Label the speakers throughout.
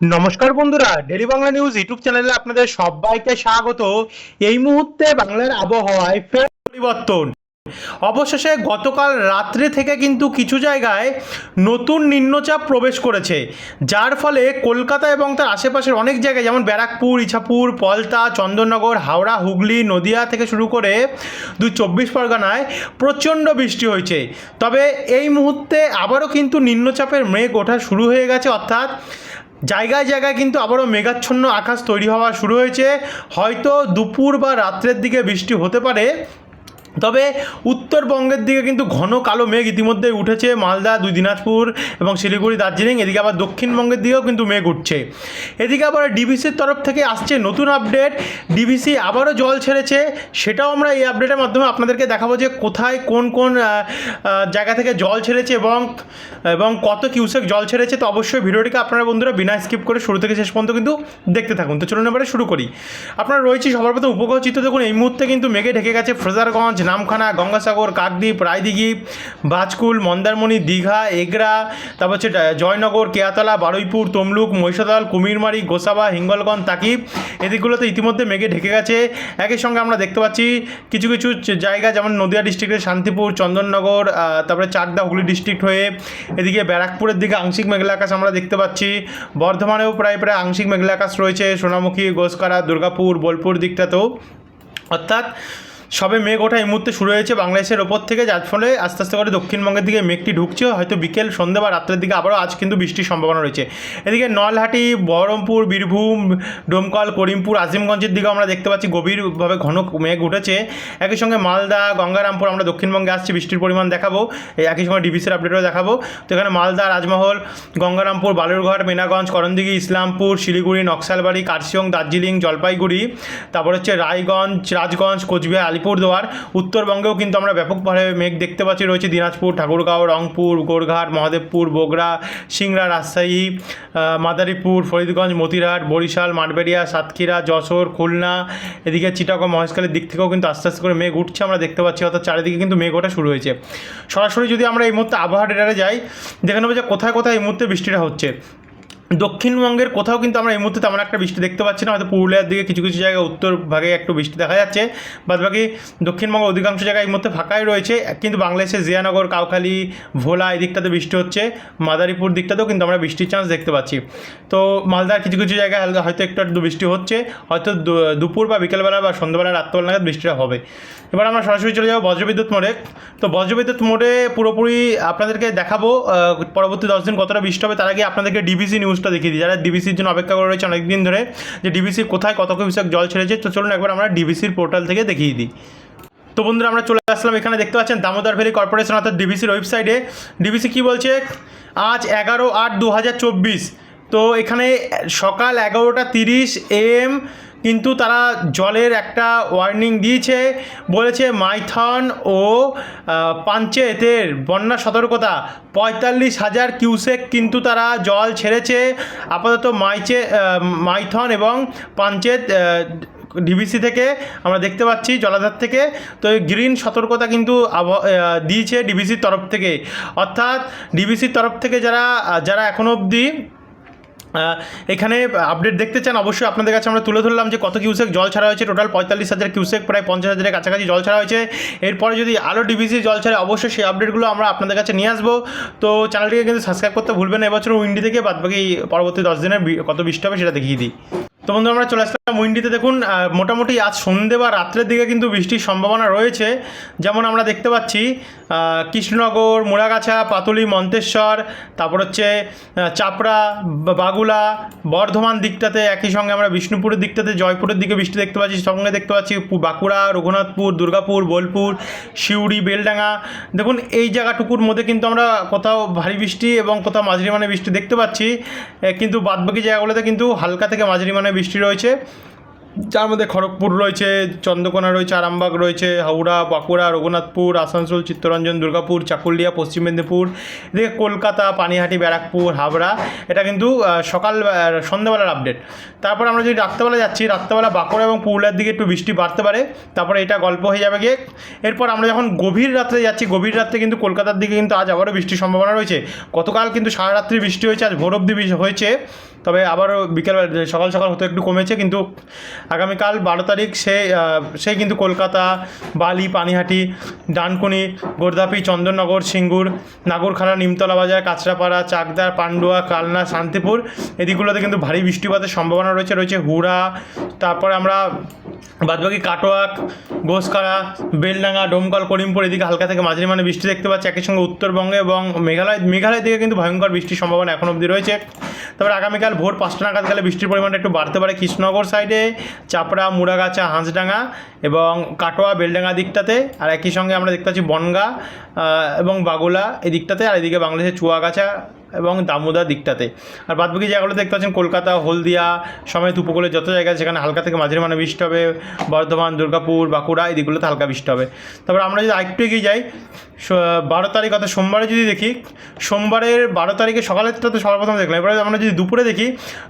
Speaker 1: নমস্কার বন্ধুরা daily Bangla news YouTube চ্যানেলে আপনাদের সবাইকে স্বাগত। এই মুহূর্তে বাংলার আবহাওয়ায় ফের পরিবর্তন। অবশেষে গতকাল রাত্রে থেকে কিন্তু কিছু জায়গায় নতুন নিম্নচাপ প্রবেশ করেছে। যার ফলে কলকাতা এবং তার আশেপাশের অনেক জায়গায়, যেমন ব্যারাকপুর, ইছাপুর, পলতা, চন্দননগর, হাওড়া, হুগলি, নদিয়া থেকে শুরু করে দুই চব্বিশ পরগনায় প্রচণ্ড বৃষ্টি হয়েছে। তবে এই মুহূর্তে আবারও কিন্তু নিম্নচাপের মেঘ ওঠা শুরু হয়ে গেছে, অর্থাৎ জায়গায় জায়গায় কিন্তু আবারও মেঘাচ্ছন্ন আকাশ তৈরি হওয়া শুরু হয়েছে। হয়তো দুপুর বা রাত্রের দিকে বৃষ্টি হতে পারে। তবে উত্তরবঙ্গের দিকে কিন্তু ঘন কালো মেঘ ইতিমধ্যে উঠেছে, মালদা, দুই দিনাজপুর এবং শিলিগুড়ি, দার্জিলিং, এদিকে আবার দক্ষিণবঙ্গের দিকেও কিন্তু মেঘ উঠছে। এদিকে আবার ডিভিসির তরফ থেকে আসছে নতুন আপডেট, ডিভিসি আবারও জল ছেড়েছে, সেটাও আমরা এই আপডেটের মাধ্যমে আপনাদেরকে দেখাবো যে কোথায় কোন কোন জায়গা থেকে জল ছেড়েছে এবং এবং কত কিউসেক জল ছেড়েছে, তো অবশ্যই ভিডিওটিকে আপনারা বন্ধুরা বিনা স্কিপ করে শুরু থেকে শেষ পর্যন্ত কিন্তু দেখতে থাকুন। তো চলুন এবারে শুরু করি। আপনারা রয়েছি সবার প্রথম উপগ্রহ চিত্র দেখুন, এই মুহূর্তে কিন্তু মেঘে ঢেকে গেছে ফ্রেজারগঞ্জ নামখানা, গঙ্গাসাগর, কাকদ্বীপ, রায়দিঘি, বাজকুল, মন্দারমণি, দীঘা, এগরা, তারপর হচ্ছে জয়নগর, কেয়াতলা, বারুইপুর, তমলুক, মহিষাদল, কুমিরমারি, গোসাবা, হিঙ্গলগঞ্জ, তাকিব। এদিকগুলোতে ইতিমধ্যে মেঘে ঢেকে গেছে। একই সঙ্গে আমরা দেখতে পাচ্ছি কিছু কিছু জায়গা, যেমন নদিয়া ডিস্ট্রিক্টের শান্তিপুর, চন্দননগর তারপরে চাকদা, হুগলি ডিস্ট্রিক্ট হয়ে এদিকে ব্যারাকপুরের দিকে আংশিক মেঘলা আকাশ আমরা দেখতে পাচ্ছি। বর্ধমানেও প্রায় প্রায় আংশিক মেঘলা আকাশ রয়েছে। সোনামুখী, গোসকারা, দুর্গাপুর, বোলপুর দিকটাতেও। অর্থাৎ সবে মেঘ ওঠা এই মুহূর্তে শুরু হয়েছে বাংলাদেশের ওপর থেকে, যার ফলে আস্তে আস্তে করে দক্ষিণবঙ্গের দিকে মেঘটি ঢুকছে। হয়তো বিকেল, সন্ধ্যা বা রাত্রের দিকে আবারও আজ কিন্তু বৃষ্টির সম্ভাবনা রয়েছে। এদিকে নলহাটি, বহরমপুর, বীরভূম, ডোমকল, করিমপুর, আজিমগঞ্জের দিকেও আমরা দেখতে পাচ্ছি গভীরভাবে ঘন মেঘ উঠেছে। একই সঙ্গে মালদা, গঙ্গারামপুর আমরা দক্ষিণবঙ্গে আসছি, বৃষ্টির পরিমাণ দেখাবো। এই একই সঙ্গে ডিবিসির আপডেটও দেখাবো। তো এখানে মালদা, রাজমহল, গঙ্গারামপুর, বালুরঘাট, মেনাগঞ্জ, করণদিঘি, ইসলামপুর, শিলিগুড়ি, নকশালবাড়ি, কার্শিয়ং, দার্জিলিং, জলপাইগুড়ি, তারপর হচ্ছে রায়গঞ্জ, রাজগঞ্জ, কোচবিহার আলিপুরদুয়ার। উত্তরবঙ্গেও কিন্তু আমরা ব্যাপকভাবে মেঘ দেখতে পাচ্ছি। রয়েছে দিনাজপুর, ঠাকুরগাঁও, রংপুর, গোরঘাট, মহাদেবপুর, বগুড়া, সিংড়া, রাজশাহী মাদারীপুর, ফরিদগঞ্জ, মতিরহাট, বরিশাল, মাঠবেড়িয়া, সাতক্ষীরা, যশোর, খুলনা, এদিকে চিটাগং, মহেশখালীর দিক থেকেও কিন্তু আস্তে আস্তে করে মেঘ উঠছে আমরা দেখতে পাচ্ছি। অর্থাৎ চারিদিকে কিন্তু মেঘ ওঠা শুরু হয়েছে। সরাসরি যদি আমরা এই মুহূর্তে আবহাওয়া ডেটারে যাই, দেখে নেব যে কোথায় কোথায় এই মুহূর্তে বৃষ্টিটা হচ্ছে। দক্ষিণবঙ্গের কোথাও কিন্তু আমরা এই মুহূর্তে তেমন একটা বৃষ্টি দেখতে পাচ্ছি না। হয়তো পুরুলিয়ার দিকে কিছু কিছু জায়গায় উত্তর ভাগে একটু বৃষ্টি দেখা যাচ্ছে। বাদ বাকি দক্ষিণবঙ্গের অধিকাংশ জায়গায় এই মুহূর্তে ফাঁকাই রয়েছে। কিন্তু বাংলাদেশের জিয়ানগর, কাউখালি, ভোলা এই দিকটাতে বৃষ্টি হচ্ছে। মাদারীপুর দিকটাতেও কিন্তু আমরা বৃষ্টির চান্স দেখতে পাচ্ছি। তো মালদার কিছু কিছু জায়গায় হয়তো একটু একটু বৃষ্টি হচ্ছে। হয়তো দুপুর বা বিকেলবেলা বা সন্ধ্যাবেলা, রাত্রবেলা নাগাদ বৃষ্টিটা হবে। এবার আমরা সরাসরি চলে যাব বজ্রবিদ্যুৎ মোড়ে। তো বজ্রবিদ্যুৎ মোড়ে পুরোপুরি আপনাদেরকে দেখাবো পরবর্তী দশ দিন কতটা বৃষ্টি হবে, তার আগে আপনাদেরকে ডিবিসি নিউজটা দেখিয়ে দিই। যারা ডিবিসির জন্য অপেক্ষা করে রয়েছে অনেকদিন ধরে যে ডিবিসি কোথায় কত কিউসেক জল ছেড়েছে, তো চলুন একবার আমরা ডিবিসির পোর্টাল থেকে দেখিয়ে দিই। তো বন্ধুরা, আমরা চলে আসলাম এখানে, দেখতে পাচ্ছেন দামোদর ভ্যালি কর্পোরেশন অর্থাৎ ডিবিসির ওয়েবসাইটে ডিবিসি কী বলছে? আজ এগারো আট দু হাজার চব্বিশ। তো এখানে সকাল এগারোটা তিরিশ এম কিন্তু তারা জলের একটা ওয়ার্নিং দিয়েছে, বলেছে মাইথন ও পাঞ্চেতের বন্যা সতর্কতা, পঁয়তাল্লিশ হাজার কিউসেক কিন্তু তারা জল ছেড়েছে। আপাতত মাইচে মাইথন এবং পাঞ্চেত ডিবিসি থেকে আমরা দেখতে পাচ্ছি জলাধার থেকে। তো গ্রিন সতর্কতা কিন্তু দিয়েছে ডিবিসির তরফ থেকে। অর্থাৎ ডিবিসির তরফ থেকে যারা যারা এখনও অবধি এখানে আপডেট দেখতে চান, অবশ্যই আপনাদের কাছে আমরা তুলে ধরলাম যে কত কিউসেক জল ছাড়া হয়েছে। টোটাল পঁয়তাল্লিশ হাজার কিউসেক প্রায় পঞ্চাশ হাজারের কাছাকাছি জল ছাড়া হয়েছে। এরপরে যদি আরও ডিভিসি জল ছাড়ে, অবশ্যই সেই আপডেটগুলো আমরা আপনাদের কাছে নিয়ে আসব। তো চ্যানেলটিকে কিন্তু সাবস্ক্রাইব করতে ভুলবেন না এবছর উইন্ডি থেকে বাদবাকি পরবর্তী দশ দিনের কত বৃষ্টি হবে সেটা দেখিয়ে দিই। তো বন্ধু, আমরা চলে আসলাম উইন্ডিতে। দেখুন মোটামুটি আজ সন্ধে বা রাত্রের দিকে কিন্তু বৃষ্টির সম্ভাবনা রয়েছে। যেমন আমরা দেখতে পাচ্ছি কৃষ্ণনগর, মুড়াগাছা, পাতুলি, মন্তেশ্বর, তারপর হচ্ছে চাপড়া বাগুলা, বর্ধমান দিকটাতে একই সঙ্গে আমরা বিষ্ণুপুরের দিকটাতে, জয়পুরের দিকে বৃষ্টি দেখতে পাচ্ছি, সঙ্গে দেখতে পাচ্ছি বাঁকুড়া, রঘুনাথপুর, দুর্গাপুর, বোলপুর, সিউড়ি, বেলডাঙ্গা। দেখুন, এই জায়গাটুকুর মধ্যে কিন্তু আমরা কোথাও ভারী বৃষ্টি এবং কোথাও মাঝারি মানে বৃষ্টি দেখতে পাচ্ছি। কিন্তু বাদবাকি জায়গাগুলোতে কিন্তু হালকা থেকে মাঝারি মানে বৃষ্টি রয়েছে। যার মধ্যে খড়গপুর রয়েছে, চন্দ্রকোনা রয়েছে, আরামবাগ রয়েছে, হাওড়া, বাঁকুড়া, রঘুনাথপুর, আসানসোল, চিত্তরঞ্জন, দুর্গাপুর, চাকুলিয়া, পশ্চিম মেদিনীপুর, এদিকে কলকাতা, পানিহাটি, ব্যারাকপুর হাবড়া এটা কিন্তু সকাল সন্ধ্যাবেলার আপডেট তারপর আমরা যদি রাত্রেবেলা যাচ্ছি, রাত্রেবেলা বাঁকুড়া এবং পুরুলিয়ার দিকে একটু বৃষ্টি বাড়তে পারে, তারপরে এটা গল্প হয়ে যাবে গিয়ে। এরপর আমরা যখন গভীর রাত্রে যাচ্ছি, গভীর রাত্রে কিন্তু কলকাতার দিকে কিন্তু আজ আবারও বৃষ্টির সম্ভাবনা রয়েছে। গতকাল কিন্তু সারা রাত্রি বৃষ্টি হয়েছে, আজ ভোর অব্দি হয়েছে, তবে আবারও বিকেল সকাল সকাল হতে একটু কমেছে, কিন্তু আগামীকাল বারো তারিখ সে সে কিন্তু কলকাতা, বালি, পানিহাটি, ডানকুনি গোর্ধাপি চন্দননগর, সিঙ্গুর, নাগরখানা, নিমতলা বাজার, কাঁচরাপাড়া চাকদার পান্ডুয়া, কালনা, শান্তিপুর এদিকগুলোতে কিন্তু ভারী বৃষ্টিপাতের সম্ভাবনা রয়েছে রয়েছে হুড়া, তারপরে আমরা বাদবাকি কাটোয়াক, গোসকারা, বেলডাঙ্গা, ডোমকল, করিমপুর এদিকে হালকা থেকে মাঝারি মানে বৃষ্টি দেখতে পাচ্ছি, একই সঙ্গে উত্তরবঙ্গে এবং মেঘালয় মেঘালয় দিকে কিন্তু ভয়ঙ্কর বৃষ্টির সম্ভাবনা এখন অবধি রয়েছে। তারপরে আগামীকাল ভোর পাঁচটা নাগাদ গেলে বৃষ্টির পরিমাণটা একটু বাড়তে পারে কৃষ্ণনগর সাইডে চাপড়া, মুড়াগাছা, হাঁসডাঙ্গা এবং কাটোয়া বেলডাঙ্গা দিকটাতে, আর একই সঙ্গে আমরা দেখতে পাচ্ছি বনগা এবং বাগুলা এই দিকটাতে, আর এদিকে বাংলাদেশের চুয়াগাছা এবং দামোদর দিকটাতে। আর বাদবাকি জায়গাগুলো দেখতে পাচ্ছেন কলকাতা, হলদিয়া, সমেত উপকূলে যত জায়গা আছে, সেখানে হালকা থেকে মাঝারি মানে বৃষ্টি হবে। বর্ধমান, দুর্গাপুর, বাঁকুড়া, এই দিকগুলোতে হালকা বৃষ্টি হবে। তারপর আমরা যদি আরেকটু এগিয়ে যাই বারো তারিখ অর্থাৎ সোমবারে যদি দেখি, সোমবারের বারো তারিখে সকালেরটা তো সর্বপ্রথম দেখলাম। এবারে আমরা যদি দুপুরে দেখি,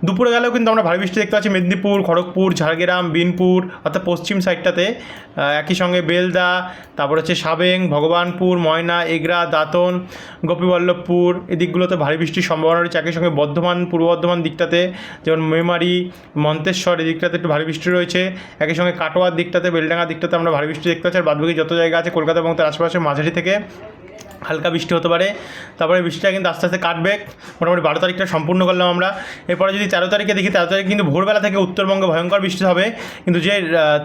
Speaker 1: দুপুরে গেলেও কিন্তু আমরা ভারী বৃষ্টি দেখতে পাচ্ছি। মেদিনীপুর, খড়গপুর, ঝাড়গ্রাম, বিনপুর, অর্থাৎ পশ্চিম সাইডটাতে একই সঙ্গে বেলদা, তারপর হচ্ছে সাবেং, ভগবানপুর, ময়না, এগরা, দাঁতন, গোপীবল্লভপুর এই দিকগুলোতে ভারী বৃষ্টির সম্ভাবনা রয়েছে। একই সঙ্গে বর্ধমান, পূর্ব বর্ধমান দিকটাতে, যেমন মেমারি, মন্তেশ্বর, এই দিকটাতে একটু ভারী বৃষ্টি রয়েছে। একই সঙ্গে কাটোয়ার দিকটাতে বেলডাঙ্গা দিকটাতে আমরা ভারী বৃষ্টি দেখতে পাচ্ছি। আর বাদবাকি যত জায়গা আছে, কলকাতা এবং তার আশেপাশে মাঝারি থেকে yeah হালকা বৃষ্টি হতে পারে। তারপরে বৃষ্টিটা কিন্তু আস্তে আস্তে কাটবে। মোটামুটি বারো তারিখটা সম্পূর্ণ করলাম আমরা। এরপরে যদি তেরো তারিখে দেখি, তেরো তারিখ কিন্তু ভোরবেলা থেকে উত্তরবঙ্গে ভয়ঙ্কর বৃষ্টি হবে। কিন্তু যে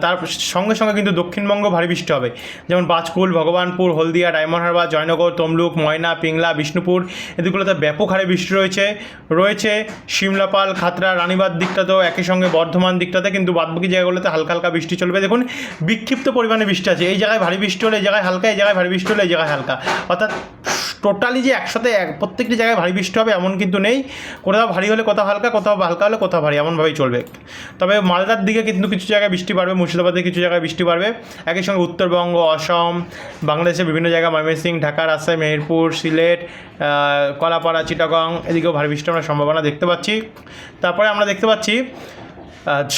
Speaker 1: তার সঙ্গে সঙ্গে কিন্তু দক্ষিণবঙ্গ ভারী বৃষ্টি হবে। যেমন বাজকুল, ভগবানপুর, হলদিয়া, ডায়মন্ড হারবার, জয়নগর, তমলুক, ময়না, পিংলা, বিষ্ণুপুর এদিকগুলোতে ব্যাপক হারে বৃষ্টি রয়েছে। রয়েছে শিমলাপাল, খাতড়া রানীবাদ দিকটাতেও একই সঙ্গে বর্ধমান দিকটাতে কিন্তু বাদবাকি জায়গাগুলোতে হালকা হালকা বৃষ্টি চলবে। দেখুন, বিক্ষিপ্ত পরিমাণে বৃষ্টি আছে। এই জায়গায় ভারী বৃষ্টি হলে এই জায়গায় হালকা, এই জায়গায় ভারী বৃষ্টি হলে এই জায়গায় হালকা। অর্থাৎ টোটালি যে একসাথে এক, প্রত্যেকটি জায়গায় ভারী বৃষ্টি হবে এমন কিন্তু নেই। কোথাও ভারী হলে কোথাও হালকা কোথাও হালকা হলে কোথাও ভারী, এমনভাবেই চলবে। তবে মালদার দিকে কিন্তু কিছু জায়গায় বৃষ্টি বাড়বে মুর্শিদাবাদে কিছু জায়গায় বৃষ্টি বাড়বে। একই সঙ্গে উত্তরবঙ্গ, অসম, বাংলাদেশের বিভিন্ন জায়গায় ময়মনসিংহ ঢাকা, রাজশাহী, মেহেরপুর, সিলেট কলাপাড়া, চিটাগং এদিকেও ভারী বৃষ্টি আমরা সম্ভাবনা দেখতে পাচ্ছি। তারপরে আমরা দেখতে পাচ্ছি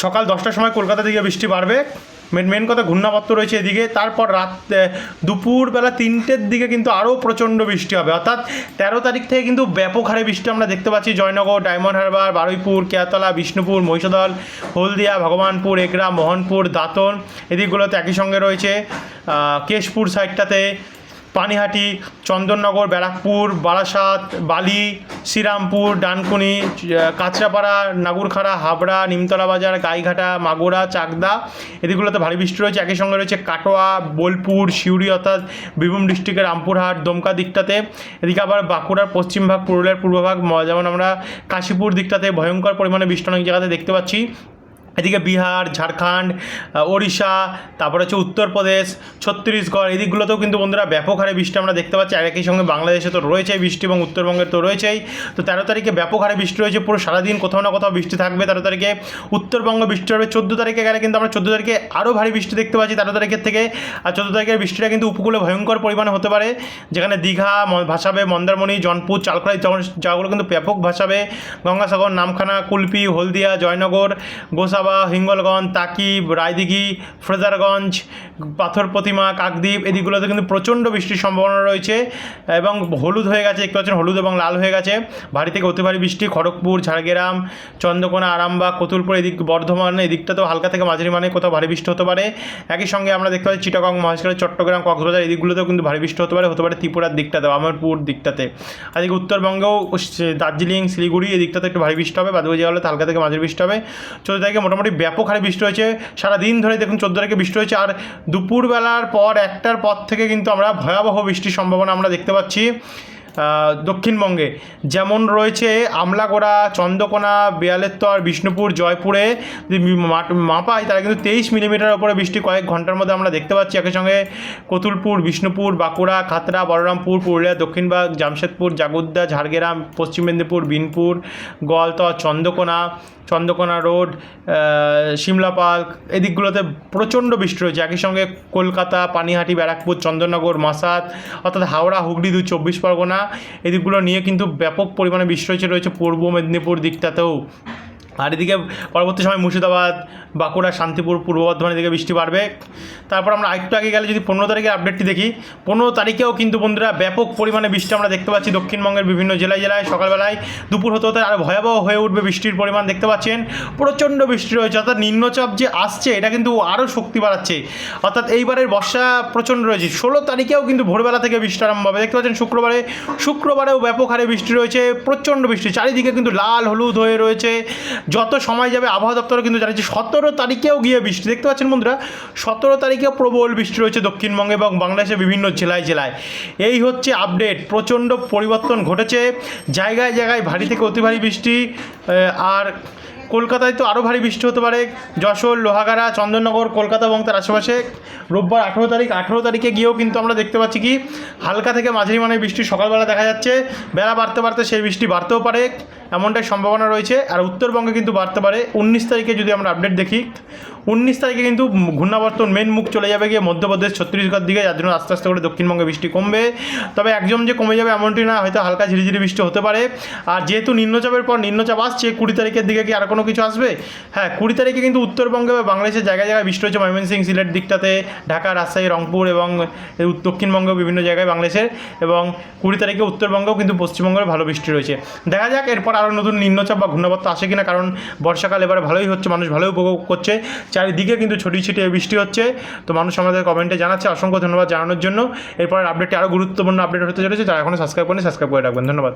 Speaker 1: সকাল দশটার সময় কলকাতা দিকে বৃষ্টি বাড়বে। মেন মেন কথা ঘূর্ণাবর্ত রয়েছে এদিকে। তারপর রাত দুপুরবেলা তিনটের দিকে কিন্তু আরও প্রচণ্ড বৃষ্টি হবে। অর্থাৎ তেরো তারিখ থেকে কিন্তু ব্যাপক হারে বৃষ্টি আমরা দেখতে পাচ্ছি। জয়নগর, ডায়মন্ড হারবার, বারুইপুর কেয়াতলা বিষ্ণুপুর, মহিষদল, হলদিয়া, ভগবানপুর, এগরা, মোহনপুর, দাঁতন, এদিকগুলোতে একই সঙ্গে রয়েছে। কেশপুর সাইডটাতে পানিহাটি, চন্দননগর, ব্যারাকপুর, বারাসাত, বালি, শ্রীরামপুর, ডানকুনি কাঁচরাপাড়া, নাগুরখাড়া, হাবড়া, নিমতলা বাজার, গাইঘাটা, মাগুরা, চাকদা এদিকগুলোতে ভারী বৃষ্টি রয়েছে। একই সঙ্গে রয়েছে কাটোয়া, বোলপুর, সিউড়ি অর্থাৎ বীরভূম ডিস্ট্রিক্টের রামপুরহাট, দমকা দিকটাতে। এদিকে আবার বাঁকুড়ার পশ্চিম ভাগ পুরুলিয়ার পূর্বভাগ, যেমন আমরা কাশীপুর দিকটাতে ভয়ঙ্কর পরিমাণে বৃষ্টি অনেক জায়গাতে দেখতে পাচ্ছি। এদিকে বিহার, ঝাড়খণ্ড ওড়িশা, তারপরে হচ্ছে উত্তরপ্রদেশ, ছত্তিশগড় এদিকগুলোতেও কিন্তু বন্ধুরা ব্যাপক হারে বৃষ্টি আমরা দেখতে পাচ্ছি। আর একই সঙ্গে বাংলাদেশে তো রয়েছেই বৃষ্টি এবং উত্তরবঙ্গের তো রয়েছেই। তো তেরো তারিখে ব্যাপক হারে বৃষ্টি রয়েছে, পুরো সারাদিন কোথাও না কোথাও বৃষ্টি থাকবে। তেরো তারিখে উত্তরবঙ্গ বৃষ্টি হবে, চোদ্দ তারিখে গেলে কিন্তু আমরা চোদ্দ তারিখে আরও ভারী বৃষ্টি দেখতে পাচ্ছি, তেরো তারিখের থেকে। আর চোদ্দ তারিখের বৃষ্টিটা কিন্তু উপকূলে ভয়ঙ্কর পরিমাণে হতে পারে, যেখানে দীঘা ভাসাবে, মন্দারমণি জনপুর চালকড়াই জায়গাগুলো কিন্তু ব্যাপক ভাসাবে। গঙ্গাসাগর, নামখানা, কুলপি, হলদিয়া, জয়নগর গোসাবা হিঙ্গলগঞ্জ, তাকিব, রায়দিঘি, ফ্রেজারগঞ্জ, পাথর প্রতিমা, কাকদ্বীপ, এদিকগুলোতে কিন্তু প্রচণ্ড বৃষ্টির সম্ভাবনা রয়েছে এবং হলুদ হয়ে গেছে একটু পাচ্ছেন হলুদ এবং লাল হয়ে গেছে। ভারী থেকে অতি ভারী বৃষ্টি, খড়গপুর, ঝাড়গ্রাম, চন্দ্রকোনা, আরামবাগ, কতুলপুর, এদিক বর্ধমান এদিকটাতেও হালকা থেকে মাঝারি মানে কোথাও ভারী বৃষ্টি হতে পারে। একই সঙ্গে আমরা দেখতে পাচ্ছি চিটাগং, মহেশখালী, চট্টগ্রাম, কক্সবাজার, এদিকগুলোতেও কিন্তু ভারী বৃষ্টি হতে পারে হতে পারে ত্রিপুরার দিকটাতে আমরপুর দিকটাতে। আর উত্তরবঙ্গেও দার্জিলিং, শিলিগুড়ি, এদিকটাতে একটু ভারী বৃষ্টি হবে বাদবাকি জায়গাগুলোতে হালকা থেকে মাঝারি বৃষ্টি হবে। তারিখে মোটামুটি ব্যাপক হারে বৃষ্টি হয়েছে। সারা দিন ধরে দেখুন চোদ্দ তারিখে বৃষ্টি হয়েছে। আর দুপুরবেলার পর একটার পর থেকে কিন্তু আমরা ভয়াবহ বৃষ্টির সম্ভাবনা আমরা দেখতে পাচ্ছি দক্ষিণবঙ্গে। যেমন রয়েছে আমলাগোড়া, চন্দ্রকোনা, বেয়ালেত্তর, বিষ্ণুপুর, জয়পুরে। মাপাই তারা কিন্তু তেইশ মিলিমিটার ওপরে বৃষ্টি কয়েক ঘণ্টার মধ্যে আমরা দেখতে পাচ্ছি। একই সঙ্গে কতুলপুর, বিষ্ণুপুর, বাঁকুড়া খাতড়া বলরামপুর, পুরুলিয়া দক্ষিণবাগ জামশেদপুর, জাগুদ্দা, ঝাড়গ্রাম, পশ্চিম মেদিনীপুর, বিনপুর, গোয়ালতর, চন্দ্রকোনা চন্দ্রকোনা রোড সিমলা পার্ক, এদিকগুলোতে প্রচণ্ড বৃষ্টি রয়েছে। একই সঙ্গে কলকাতা, পানিহাটি, ব্যারাকপুর চন্দননগর মাসাদ, অর্থাৎ হাওড়া, হুগলি দু চব্বিশ পরগনা, এদিকগুলো নিয়ে কিন্তু ব্যাপক পরিমাণে বৃষ্টি রয়েছে রয়েছে পূর্ব মেদিনীপুর দিকটাতেও। আর এদিকে পরবর্তী সময় মুর্শিদাবাদ, বাঁকুড়া, শান্তিপুর, পূর্ব বর্ধমানের দিকে বৃষ্টি বাড়বে। তারপর আমরা আরেকটু আগে গেলে যদি পনেরো তারিখের আপডেটটি দেখি, পনেরো তারিখেও কিন্তু বন্ধুরা ব্যাপক পরিমাণে বৃষ্টি আমরা দেখতে পাচ্ছি দক্ষিণবঙ্গের বিভিন্ন জেলায় জেলায়। সকালবেলায় দুপুর হতে হতে আরও ভয়াবহ হয়ে উঠবে বৃষ্টির পরিমাণ দেখতে পাচ্ছেন। প্রচণ্ড বৃষ্টি রয়েছে, অর্থাৎ নিম্নচাপ যে আসছে, এটা কিন্তু আরও শক্তি বাড়াচ্ছে। অর্থাৎ এইবারের বর্ষা প্রচণ্ড রয়েছে, ষোলো তারিখেও কিন্তু ভোরবেলা থেকে বৃষ্টি আরম্ভ হবে। দেখতে পাচ্ছেন শুক্রবারে, শুক্রবারেও ব্যাপক হারে বৃষ্টি রয়েছে, প্রচণ্ড বৃষ্টি, চারিদিকে কিন্তু লাল, হলুদ হয়ে রয়েছে। যত সময় যাবে আবহাওয়া দপ্তরও কিন্তু জানিয়েছে সতেরো তারিখেও গিয়ে বৃষ্টি। দেখতে পাচ্ছেন বন্ধুরা, সতেরো তারিখেও প্রবল বৃষ্টি রয়েছে দক্ষিণবঙ্গে এবং বাংলাদেশের বিভিন্ন জেলায় জেলায়। এই হচ্ছে আপডেট প্রচণ্ড পরিবর্তন ঘটেছে। জায়গায় জায়গায় ভারী থেকে অতি ভারী বৃষ্টি আর কলকাতায় তো আরও ভারী বৃষ্টি হতে পারে। যশোর, লোহাগাড়া, চন্দননগর, কলকাতা এবং তার আশেপাশে রোববার আঠেরো তারিখ, আঠেরো তারিখে গিয়েও কিন্তু আমরা দেখতে পাচ্ছি কি, হালকা থেকে মাঝারি মানের বৃষ্টি সকালবেলা দেখা যাচ্ছে। বেলা বাড়তে বাড়তে সেই বৃষ্টি বাড়তেও পারে, এমনটাই সম্ভাবনা রয়েছে। আর উত্তরবঙ্গে কিন্তু বাড়তে পারে। উনিশ তারিখে যদি আমরা আপডেট দেখি উনিশ তারিখে কিন্তু ঘূর্ণাবর্তন মেন মুখ চলে যাবে গিয়ে মধ্যপ্রদেশ, ছত্তিশগড় দিকে, যার জন্য আস্তে আস্তে করে দক্ষিণবঙ্গে বৃষ্টি কমবে। তবে একদম যে কমে যাবে এমনটি না, হয়তো হালকা ঝিরিঝিরি বৃষ্টি হতে পারে। আর যেহেতু নিম্নচাপের পর নিম্নচাপ আসছে কুড়ি তারিখের দিকে কি আর কোনো কিছু আসবে? হ্যাঁ কুড়ি তারিখে কিন্তু উত্তরবঙ্গে বা বাংলাদেশের জায়গায় জায়গায় বৃষ্টি হচ্ছে। ময়মনসিং, সিলেট দিকটাতে, ঢাকা, রাজশাহী, রংপুর এবং দক্ষিণবঙ্গেও বিভিন্ন জায়গায় বাংলাদেশের। এবং কুড়ি তারিখে উত্তরবঙ্গেও কিন্তু পশ্চিমবঙ্গের ভালো বৃষ্টি রয়েছে। দেখা যাক, এরপর আরও নতুন নিম্নচাপ বা ঘূর্ণাবর্ত আসে কিনা, কারণ বর্ষাকাল এবারে ভালোই হচ্ছে, মানুষ ভালোই উপভোগ করছে। চারিদিকে কিন্তু ছড়িয়ে ছিটিয়ে বৃষ্টি হচ্ছে। তো মানুষ আমাদের কমেন্টে জানাচ্ছে, অসংখ্য ধন্যবাদ জানানোর জন্য। এরপর আপডেটটি আরও গুরুত্বপূর্ণ আপডেট হতে চলেছে তারা এখনও সাবস্ক্রাইব করেন সাবস্ক্রাইব করে রাখবেন। ধন্যবাদ।